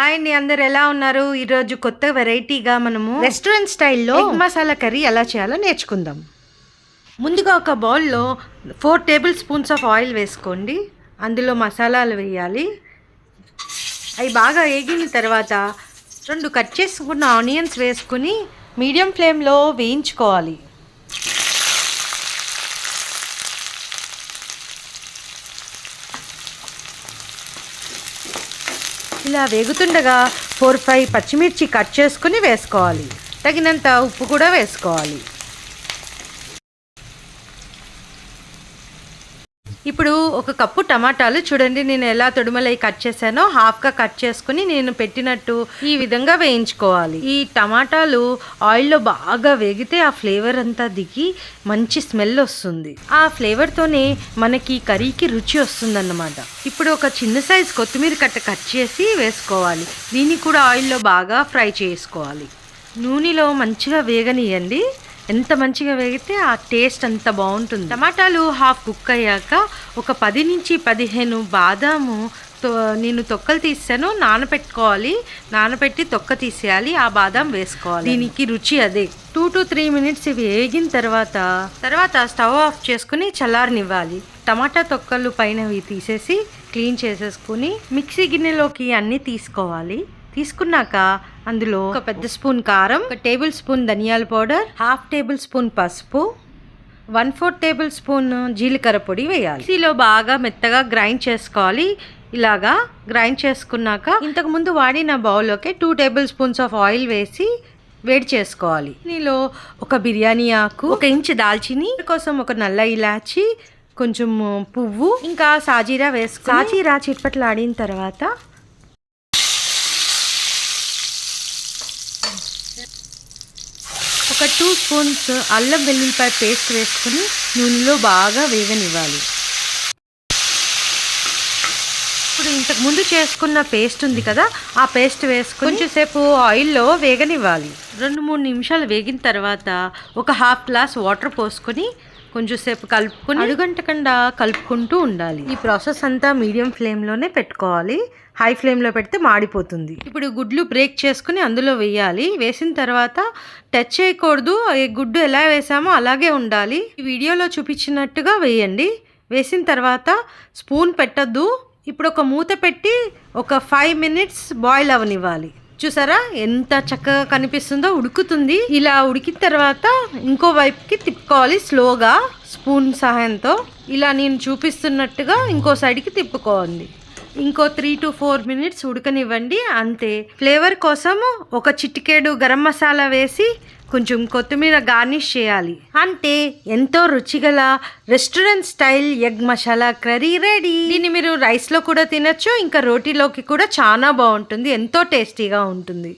Hi అండి అందరు ఎలా ఉన్నారు? ఈరోజు కొత్త వెరైటీగా మనము రెస్టారెంట్ స్టైల్లో మసాలా కర్రీ ఎలా చేయాలో నేర్చుకుందాం. ముందుగా ఒక బౌల్లో four tablespoons of oil వేసుకోండి. అందులో మసాలాలు వేయాలి. అవి బాగా వేగిన తర్వాత రెండు కట్ చేసుకున్న ఆనియన్స్ వేసుకుని మీడియం ఫ్లేమ్లో వేయించుకోవాలి. ఇలా వేగుతుండగా ఫోర్ ఫైవ్ పచ్చిమిర్చి కట్ చేసుకుని వేసుకోవాలి. తగినంత ఉప్పు కూడా వేసుకోవాలి. ఇప్పుడు ఒక కప్పు టమాటాలు చూడండి నేను ఎలా తొడుమలై కట్ చేశానో హాఫ్గా కట్ చేసుకుని నేను పెట్టినట్టు ఈ విధంగా వేయించుకోవాలి. ఈ టమాటాలు ఆయిల్లో బాగా వేగితే ఆ ఫ్లేవర్ అంతా దిగి మంచి స్మెల్ వస్తుంది. ఆ ఫ్లేవర్తోనే మనకి కర్రీకి రుచి వస్తుందన్నమాట. ఇప్పుడు ఒక చిన్న సైజ్ కొత్తిమీర కట్ట కట్ చేసి వేసుకోవాలి. దీన్ని కూడా ఆయిల్లో బాగా ఫ్రై చేసుకోవాలి. నూనెలో మంచిగా వేగనియండి. ఎంత మంచిగా వేగితే ఆ టేస్ట్ అంత బాగుంటుంది. టమాటాలు హాఫ్ కుక్ అయ్యాక ఒక పది నుంచి పదిహేను బాదాము తో నేను తొక్కలు తీసాను నానబెట్టుకోవాలి నానబెట్టి తొక్క తీసేయాలి ఆ బాదాం వేసుకోవాలి. దీనికి రుచి అదే. టూ టు త్రీ మినిట్స్ ఇవి వేగిన తర్వాత తర్వాత స్టవ్ ఆఫ్ చేసుకుని చల్లారనివ్వాలి. టమాటా తొక్కలు పైనవి తీసేసి క్లీన్ చేసేసుకుని మిక్సీ గిన్నెలోకి అన్నీ తీసుకోవాలి. తీసుకున్నాక అందులో ఒక పెద్ద స్పూన్ కారం ఒక టేబుల్ స్పూన్ ధనియాల పౌడర్ హాఫ్ టేబుల్ స్పూన్ పసుపు వన్ ఫోర్ టేబుల్ స్పూన్ జీలకర్ర పొడి వేయాలి. మిక్సీలో బాగా మెత్తగా గ్రైండ్ చేసుకోవాలి. ఇలాగా గ్రైండ్ చేసుకున్నాక ఇంతకు ముందు వాడిన బౌల్లోకి two tablespoons of oil వేసి వేడి చేసుకోవాలి. దీనిలో ఒక బిర్యానీ ఆకు ఒక ఇంచు దాల్చిని కోసం ఒక నల్ల ఇలాచి కొంచెం పువ్వు ఇంకా సాజీరా వేసుకో సాజీరా చిట్పట్లాడిన తర్వాత ఒక టూ స్పూన్స్ అల్లం వెల్లుల్లిపాయ పేస్ట్ వేసుకుని నూనెలో బాగా వేగనివ్వాలి. ఇప్పుడు ఇంతకు ముందు చేసుకున్న పేస్ట్ ఉంది కదా ఆ పేస్ట్ వేసుకుని కొంచెంసేపు ఆయిల్లో వేగనివ్వాలి. రెండు మూడు నిమిషాలు వేగిన తర్వాత ఒక హాఫ్ గ్లాస్ వాటర్ పోసుకొని కొంచెంసేపు కలుపుకొని అడుగంటకుండా కలుపుకుంటూ ఉండాలి. ఈ ప్రాసెస్ అంతా మీడియం ఫ్లేమ్లోనే పెట్టుకోవాలి. హై ఫ్లేమ్లో పెడితే మాడిపోతుంది. ఇప్పుడు గుడ్లు బ్రేక్ చేసుకుని అందులో వేయాలి. వేసిన తర్వాత టచ్ చేయకూడదు. ఈ గుడ్డు ఎలా వేసామో అలాగే ఉండాలి. ఈ వీడియోలో చూపించినట్టుగా వేయండి. వేసిన తర్వాత స్పూన్ పెట్టద్దు. ఇప్పుడు ఒక మూత పెట్టి ఒక ఫైవ్ మినిట్స్ బాయిల్ అవనివ్వాలి. చూసారా? ఎంత చక్కగా కనిపిస్తుందో ఉడుకుతుంది. ఇలా ఉడికిన తర్వాత ఇంకో వైపుకి తిప్పుకోవాలి స్లోగా స్పూన్ సహాయంతో. ఇలా నేను చూపిస్తున్నట్టుగా ఇంకో సైడ్కి తిప్పుకోవాలి ఇంకో త్రీ టు ఫోర్ మినిట్స్ ఉడకనివ్వండి అంతే. ఫ్లేవర్ కోసం ఒక చిటికేడు గరం మసాలా వేసి కొంచెం కొత్తిమీర గార్నిష్ చేయాలి. అంటే ఎంతో రుచిగల restaurant style egg masala curry ready. దీన్ని మీరు రైస్లో కూడా తినచ్చు ఇంకా రోటీలోకి కూడా చాలా బాగుంటుంది ఎంతో టేస్టీగా ఉంటుంది.